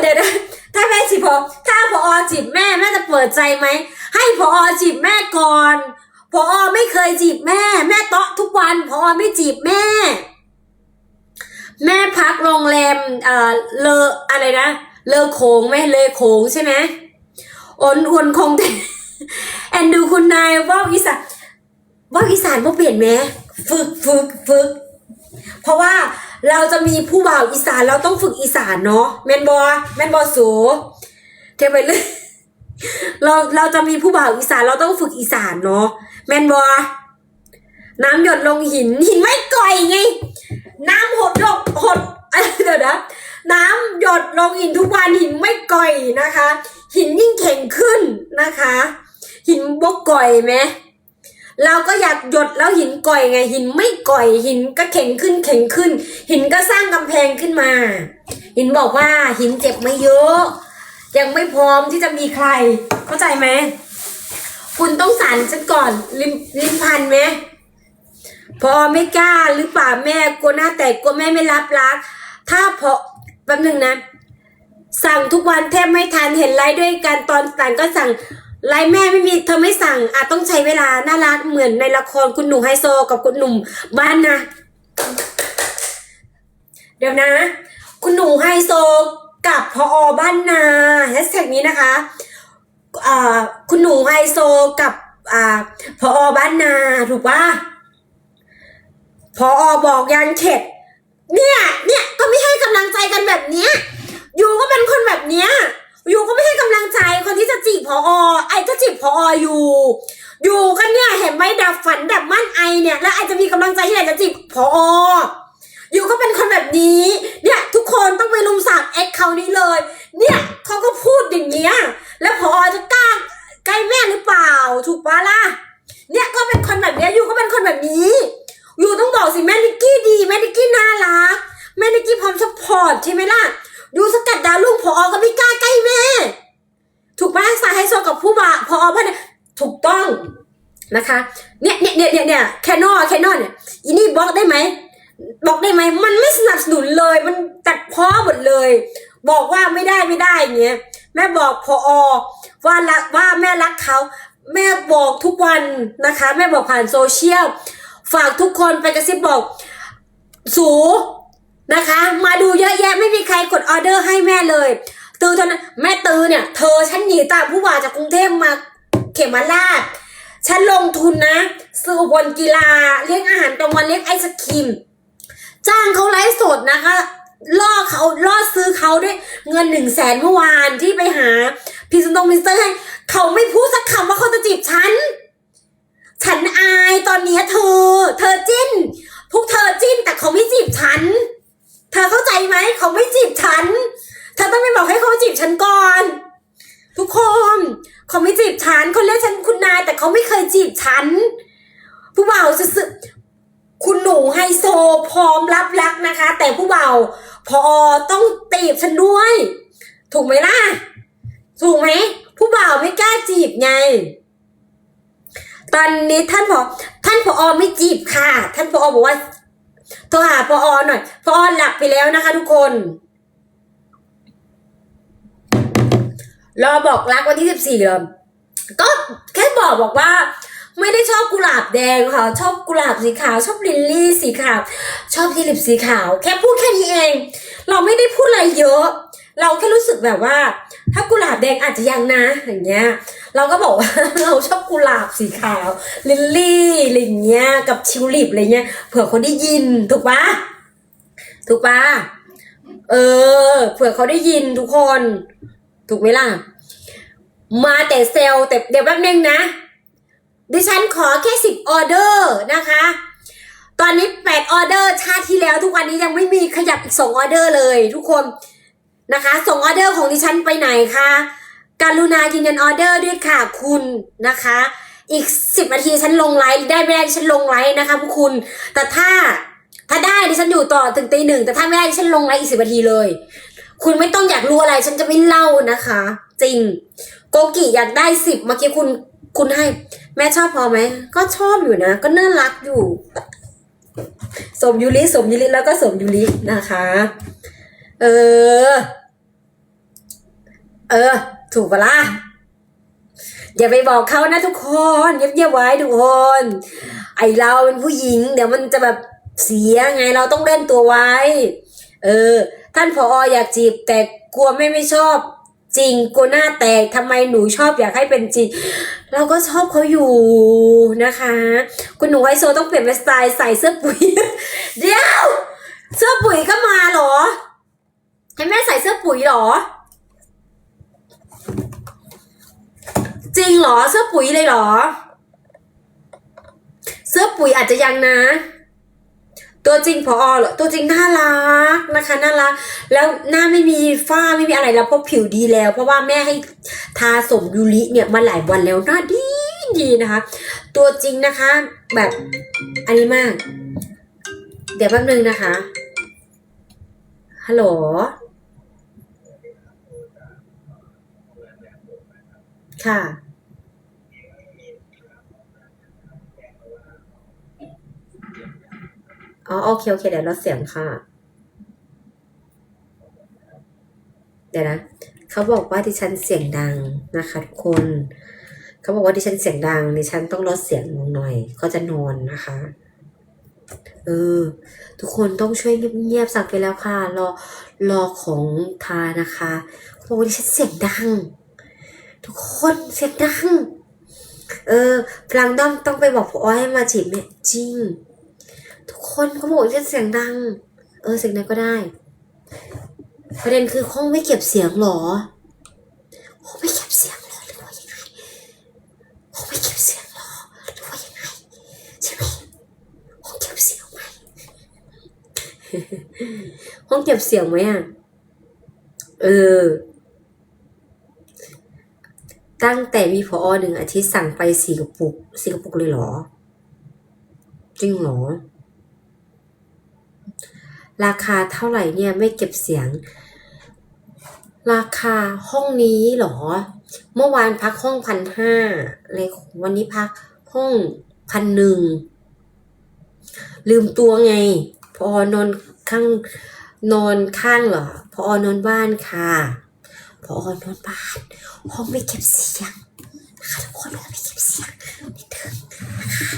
เดี๋ยวนะถ้าแม่จีบพอถ้าพอจีบแม่แม่จะเปิดใจไหม ให้พอจีบแม่ก่อนพอไม่เคยจีบแม่ แม่เตาะทุกวันพอไม่จีบแม่ แม่พักโรงแรมเอ่อเลออะไรนะเลอโขงไหมเลอโขงใช่ไหมอนอนคงแต่แอนดูคุณนายว่าอีสานว่าอีสานพวกเปลี่ยนไหมฝึกฝึกฝึกเพราะว่า เราจะมีผู้บ่าวอีสานเราต้องฝึกอีสานเนาะแมนบอแมนบอสูเทไปเลยเราเราจะมีผู้บ่าวอีสานเราต้องฝึกอีสานเนาะแมนบอน้ำหยดลงหินหินไม่ก่อยไง น้ำหดลงหดเดี๋ยวนะน้ำหยดลงหินทุกวันหินไม่ก่อยนะคะ หินยิ่งแข็งขึ้นนะคะ หินบกก่อยไหม เราก็อยากหยดแล้วหินก่อยไงหินไม่ก่อยหินก็แข็งขึ้นแข็งขึ้น หินก็สร้างกำแพงขึ้นมา หินบอกว่าหินเจ็บไม่เยอะ ยังไม่พร้อมที่จะมีใคร เข้าใจไหมคุณต้องสารฉันก่อนริมริมพันไหมพอไม่กล้าหรือเปล่าแม่กลัวหน้าแตกกลัวแม่ไม่รับรัก ถ้าพอแป๊บหนึ่งนะ สั่งทุกวันแทบไม่ทันเห็นไลฟ์ด้วยกันตอนต่างก็สั่ง ไลฟ์แม่ไม่มีเธอไม่สั่งอาจต้องใช้เวลาน่ารักเหมือนในละครคุณหนูไฮโซกับคุณหนุ่มบ้านนะ เดี๋ยวนะ คุณหนูไฮโซกับพออบ้านนาแฮชแท็กนี้นะคะอ่าคุณหนูไฮโซกับอ่าพออบ้านนาถูกปะพออบอกยังเข็ด เนี่ยเนี่ยก็ไม่ให้กำลังใจกันแบบเนี้ยยูก็เป็นคนแบบเนี้ย อยู่ก็ไม่ให้กำลังใจคนที่จะจีบพออไอก็จีบพออยู่ อยู่กันเนี่ยเห็นไหมดับฝันดับมั่นไอเนี่ย แล้วไอจะมีกำลังใจที่ไหนจะจีบพออยู่ก็เป็นคนแบบนี้ เนี่ยทุกคนต้องไปลุมสักเอ็กเขานี้เลย เนี่ยเขาก็พูดอย่างเงี้ยแล้วพอจะกล้าใกล้แม่หรือเปล่า ถูกปะล่ะเนี่ยก็เป็นคนแบบเนี้ยยูก็เป็นคนแบบนี้ อยู่ต้องบอกสิแม่นิกกี้ดีแม่นิกกี้น่ารักแม่นิกกี้พร้อมสปอร์ตใช่ไหมล่ะ ดูสกัดดาวลูกพออก็ไม่กล้าใกล้แม่ ถูกปะสายไฮโซกับผู้บ่าพอพ่อเนี่ยถูกต้องนะคะ เนี่ยเนี่ยเนี่ยเนี่ยเนี่ยแคนนอแคนนอเนี่ยอีนี่บล็อกได้ไหมบล็อกได้ไหมมันไม่สนับสนุนเลย มันตัดพ้อหมดเลย บอกว่าไม่ได้ไม่ได้เงี้ยแม่บอกพอว่ารักว่าแม่รักเขาแม่บอกทุกวันนะคะ แม่บอกผ่านโซเชียล ฝากทุกคนไปกระซิบบอก สู นะคะ มาดูเยอะแยะไม่มีใครกดออเดอร์ให้แม่เลย ตือเท่านั้นแม่ตือเนี่ย เธอฉันหนีตามผู้ว่าจากกรุงเทพมาเขมราชฉันลงทุนนะ ซื้ออุปกรณ์กีฬาเลี้ยงอาหารกลางวันเลี้ยงไอศครีมจ้างเขาไลฟ์สดนะคะล่อเขาล่อซื้อเขาด้วยเงินหนึ่งแสนเมื่อวานที่ไปหาพรีเซนตงพรีเซนเตอร์ให้เขาไม่พูดสักคำว่าเขาจะจีบฉัน ฉันอายตอนนี้เธอ เธอจิ้น พวกเธอจิ้นแต่เขาไม่จีบฉัน เธอเข้าใจไหมเขาไม่จีบฉัน เธอต้องไปบอกให้เขาจีบฉันก่อน ทุกคนเขาไม่จีบฉันเขาเรียกฉันคุณนายแต่เขาไม่เคยจีบฉัน ผู้บ่าวจะสึคุณหนูไฮโซพร้อมรับรักนะคะ แต่ผู้บ่าวพอต้องตีบฉันด้วย ถูกไหมล่ะ ถูกไหมผู้บ่าวไม่กล้าจีบไง ตอนนี้ท่านผอท่านผอไม่จีบค่ะ ท่านผอบอกว่า โทรหาผออหน่อยผอหลับไปแล้วนะคะ ทุกคน รอบอกรักวันที่สิบสี่เลยก็แค่บอกบอกว่า ไม่ได้ชอบกุหลาบแดงค่ะ ชอบกุหลาบสีขาว ชอบลิลลี่สีขาว ชอบทิลิปสีขาว แค่พูดแค่นี้เอง เราไม่ได้พูดอะไรเยอะ เราแค่รู้สึกแบบว่า ถ้ากุหลาบแดงอาจจะยังนะอย่างเงี้ย เราก็บอกว่า เราชอบกุหลาบสีขาว ลิลลี่อะไรเงี้ย กับชิวลิปอะไรเงี้ย เผื่อคนได้ยินถูกปะถูกปะเออ เผื่อเขาได้ยินทุกคน ถูกไหมล่ะ มาแต่เซลแต่เดี๋ยวแป๊บนึงนะ ดิฉันขอแค่สิบออเดอร์นะคะ ตอนนี้แปดออเดอร์ชาติที่แล้ว ทุกวันนี้ยังไม่มีขยับอีกสองออเดอร์เลย ทุกคนนะคะ ส่งออเดอร์ของดิฉันไปไหนคะ การุณายืนยันออเดอร์ด้วยค่ะคุณนะคะ อีกสิบนาทีฉันลงไลฟ์ได้ไม่ได้ฉันลงไลฟ์นะคะพวกคุณ แต่ถ้าถ้าได้ดิฉันอยู่ต่อถึงตีหนึ่งแต่ถ้าไม่ได้ดิฉันลงไลฟ์อีกสิบนาทีเลย คุณไม่ต้องอยากรู้อะไรฉันจะไม่เล่านะคะ จริง โกกิอยากได้สิบเมื่อกี้คุณคุณให้ แม่ชอบพอไหม ก็ชอบอยู่นะ ก็น่ารักอยู่ สมยูริสมยูริแล้วก็สมยูรินะคะ เออ เออ ถูกปะล่ะอย่าไปบอกเขานะทุกคนเงียบๆไว้ทุกคน ไอเราเป็นผู้หญิง เดี๋ยวมันจะแบบเสียไงเราต้องเล่นตัวไว้ เออ ท่านผออยากจีบ แต่กลัวไม่ไม่ชอบ จริงกลัวหน้าแตกทำไมหนูชอบอยากให้เป็นจริง เราก็ชอบเขาอยู่นะคะ คุณหนูไฮโซต้องเปลี่ยนเป็นสไตล์ใส่เสื้อปุ๋ย เดี๋ยว เสื้อปุ๋ยก็มาเหรอให้แม่ใส่เสื้อปุ๋ยเหรอ จริงเหรอเสื้อปุ๋ยเลยเหรอ เสื้อปุ๋ยอาจจะยังนะ ตัวจริงพอเหรอตัวจริงน่ารักนะคะน่ารักแล้วหน้าไม่มีฝ้าไม่มีอะไรแล้วเพราะผิวดีแล้ว เพราะว่าแม่ให้ทาสมยูริเนี่ยมาหลายวันแล้วหน้าดีดีนะคะ ตัวจริงนะคะ แบบอันนี้มาก เดี๋ยวแป๊บนึงนะคะฮัลโหลค่ะ อ๋อโอเคโอเคเดี๋ยวลดเสียงค่ะ เดี๋ยวนะเขาบอกว่าดิฉันเสียงดังนะคะทุกคนเขาบอกว่าดิฉันเสียงดังดิฉันต้องลดเสียงลงหน่อย ก็จะนอนนะคะเออทุกคนต้องช่วยเงียบๆสั่งไปแล้วค่ะ รอรอของทานะคะเขาบอกว่าดิฉันเสียงดัง ทุกคนเสียงดัง เออพลังด้อมต้องไปบอกพ่อให้มาจีบเนี่จริง ทุกคนเขาบอกว่นเสียงดัง เออเสียงดังก็ได้ ประเด็นคือห้องไม่เก็บเสียงหรอห้องไม่เก็บเสียงหรอหรือว่ายังไงห้องไม่เก็บเสียงหรอหรือว่ายังไงใช่ไหมห้องเก็บเสียงไหมห้องเก็บเสียงไหมอะเออ ตั้งแต่มีพอหนึ่งอาทิตย์สั่งไปสี่กระปุกสี่กระปุกเลยเหรอ จริงเหรอ ราคาเท่าไหร่เนี่ยไม่เก็บเสียง ราคาห้องนี้เหรอ เมื่อวานพักห้องพันห้าเลยวันนี้พักห้องพันหนึ่งลืมตัวไง พอนอนข้างนอนข้างเหรอพอนอนบ้านค่ะพอนอนบ้านห้องไม่เก็บเสียงนะคะทุกคนห้องไม่เก็บเสียงนิดนึงนะคะ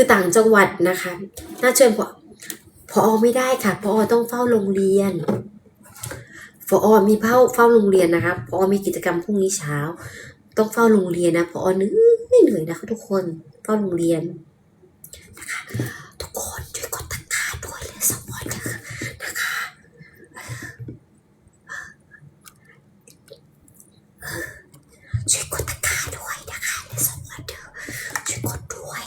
คือต่างจังหวัดนะคะ น่าเชิญพอพอไม่ได้ค่ะพอต้องเฝ้าโรงเรียนพอมีเฝ้าเฝ้าโรงเรียนนะคะพอมีกิจกรรมพรุ่งนี้เช้า ต้องเฝ้าโรงเรียนนะพอเหนื่อยเหนื่อยนะคะทุกคนเฝ้าโรงเรียนนะคะ ทุกคนช่วยกดตะกร้าด้วยเลยสปอร์ตกันนะคะ ช่วยกดตะกร้าด้วยนะคะในสองวันเดอร์ช่วยกดด้วย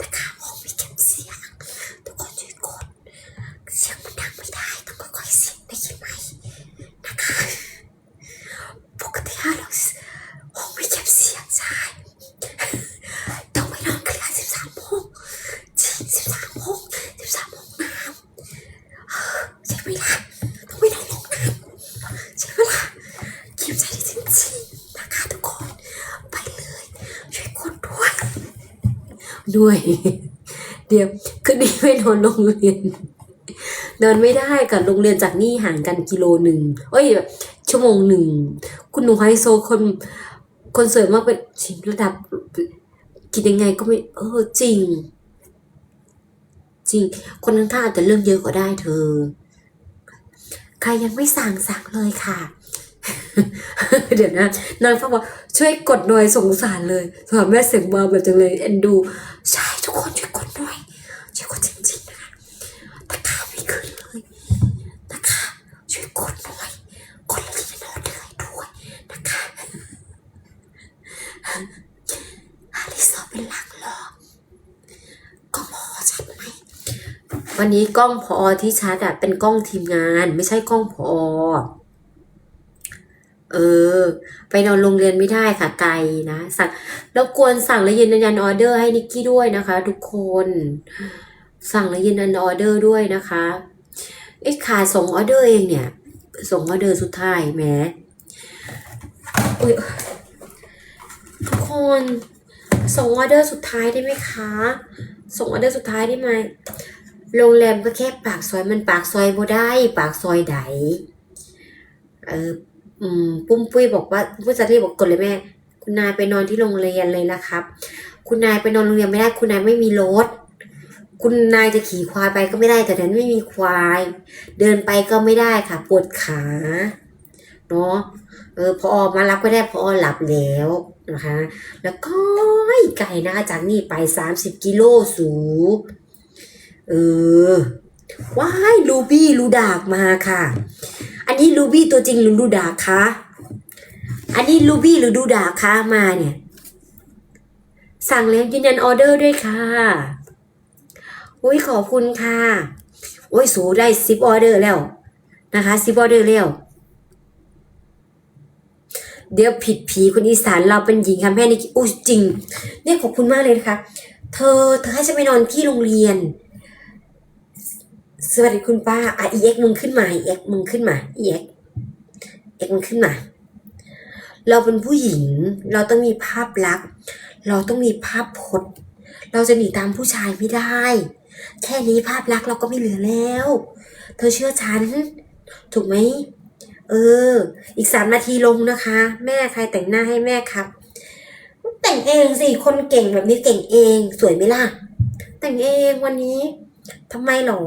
นะคะห้องไม่เก็บเสียงทุกคนช่วยกด เสียงมันดังไม่ได้ต้องค่อยๆเสียงได้ยินไหมนะคะปกติห้าเราห้องไม่เก็บเสียงใช่ต้องไปนอนกันสิบสามโมงจริงสิบสามโมงสิบสามโมงน้ำใช่ไหมล่ะต้องไปนอนลงน้ำใช่ไหมล่ะเก็บใจได้จริงๆนะคะทุกคน ไปเลยช่วยกดด้วย ด้วย เดี๋ยวคืนนี้ไม่นอนโรงเรียนเดินไม่ได้กับโรงเรียนจากนี่ห่างกันกิโลหนึ่งเอ้ย ชั่วโมงหนึ่ง คุณหนูไฮโซคนคนเสิร์ฟมากเป็นชิระดับ กินยังไงก็ไม่ เออจริง จริง คนข้างๆอาจจะเรื่องเยอะก็ได้เธอ ใครยังไม่สั่งสั่งเลยค่ะ เดี๋ยวนะนางฟ้าบอกช่วยกดหน่อยสงสารเลยสำหรับแม่เสียงเบาแบบจังเลยเอ็นดู ใช่ทุกคนช่วยกดหน่อยช่วยกดจริงๆนะคะตะกร้าไม่ขึ้นเลยนะคะช่วยกดหน่อยกดแล้วจะนอนเลยด้วยนะคะอาลิซเป็นหลังหรอก็พอชัดไหมวันนี้กล้องพอที่ชัดอะเป็นกล้องทีมงาน ไม่ใช่กล้องพอ ออ ไปนอนโรงเรียนไม่ได้ค่ะไกลนะสั่งแล้วกวนสั่งและยืนยันออเดอร์ให้นิกกี้ด้วยนะคะ ทุกคน สั่งและยืนยันออเดอร์ด้วยนะคะไอ้ขาดส่งออเดอร์เองเนี่ย ส่งออเดอร์สุดท้ายแหมอุ๊ยทุกคนส่งออเดอร์สุดท้ายได้ไหมคะ ส่งออเดอร์สุดท้ายได้ไหมโรงแรมก็แค่ปากซอยมันปากซอยบ่ได้ ปากซอยใดเออ อืมปุ้มปุ้ยบอกว่าผู้จัดที่บอกกดเลยแม่ คุณนายไปนอนที่โรงเรียนเลยนะครับ คุณนายไปนอนโรงเรียนไม่ได้ คุณนายไม่มีรถ คุณนายจะขี่ควายไปก็ไม่ได้ แต่นั้นไม่มีควาย เดินไปก็ไม่ได้ค่ะ ปวดขาเนาะเออพอมารับก็ได้พอหลับแล้วนะคะ แล้วก็ไก่นะคะจากนี่ไปสามสิบกิโลสูเออว้ายลูบี้ลูดากมาค่ะ อันนี้ลูบี้ตัวจริงหรือลูดาคะอันนี้ลูบี้หรือลูดาคะมาเนี่ย สั่งแล้วยืนยันออเดอร์ด้วยค่ะโอ้ยขอบคุณค่ะ โอ้ยสูได้สิบออเดอร์แล้วนะคะสิบออเดอร์แล้วเดี๋ยวผิดผีคนอีสานเราเป็นหญิงค่ะแม่นี่อุ้ยจริง เนี่ยขอบคุณมากเลยนะคะ เธอเธอให้ฉันไปนอนที่โรงเรียน สวัสดีคุณป้าอะอีเอ็กมึงขึ้นมาอีเอ็กมึงขึ้นมาอีเอ็กเอ็กมึงขึ้นมา เราเป็นผู้หญิง เราต้องมีภาพลักษณ์ เราต้องมีภาพพจน์ เราจะหนีตามผู้ชายไม่ได้ แค่นี้ภาพลักษณ์เราก็ไม่เหลือแล้ว เธอเชื่อฉัน ถูกไหม เออ อีกสามนาทีลงนะคะ แม่ใครแต่งหน้าให้แม่ครับ แต่งเองสิ คนเก่งแบบนี้เก่งเอง สวยไหมล่ะ แต่งเองวันนี้ทำไมหรอ